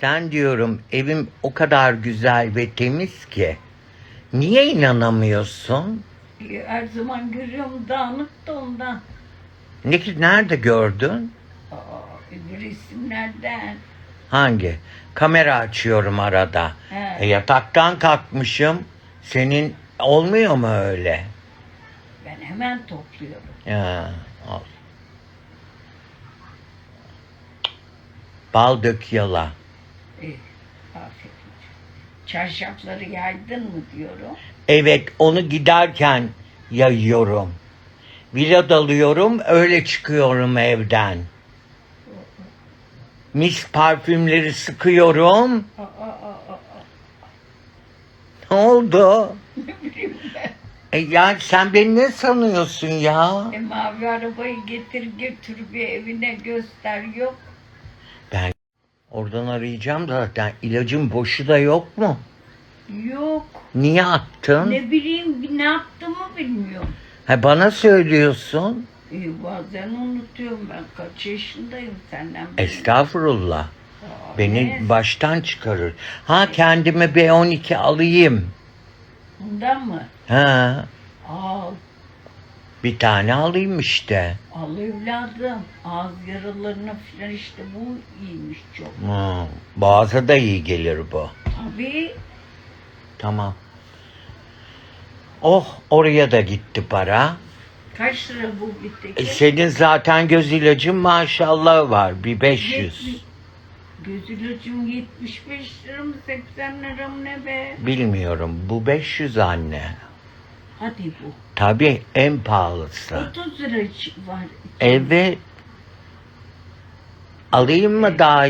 Sen diyorum evim o kadar güzel ve temiz ki. Niye inanamıyorsun? Her zaman görüyorum dağınık da ondan. Ne, nerede gördün? Aa, resimlerden. Hangi? Kamera açıyorum arada. He. E, yataktan kalkmışım. Senin olmuyor mu öyle? Ben hemen topluyorum. Ya, al. Bal dök yala. Afiyet olsun. Çarşafları yaydın mı diyorum. Evet onu giderken yayıyorum. Villa dalıyorum öyle çıkıyorum evden. Mis parfümleri sıkıyorum. Aa, aa, aa, aa. Ne oldu? Ne bileyim ben. E ya sen beni ne sanıyorsun ya? E, mavi arabayı getir götür bir evine göster yok. Oradan arayacağım zaten. İlacın boşu da yok mu? Yok. Niye attın? Ne bileyim ne yaptığımı bilmiyorum. Ha, bana söylüyorsun. E, bazen unutuyorum ben kaç yaşındayım senden. Estağfurullah. Aa, Beni ne? baştan çıkarır. Ha kendime B12 alayım. Bundan mı? Ha Al. Bir tane alayım işte. Al evladım. Ağız yaralarına falan işte bu iyiymiş çok. Hı, boğaza da iyi gelir bu. Tabii. Tamam. Oh oraya da gitti para. Kaç lira bu bir E, senin zaten göz ilacın maşallah var. Bir 500. Göz ilacım 75 lira mı 80 lira mı ne be? Bilmiyorum. Bu 500 anne. Hadi bu. Tabii en pahalısı. 30 lira var. Evet. Alayım mı daha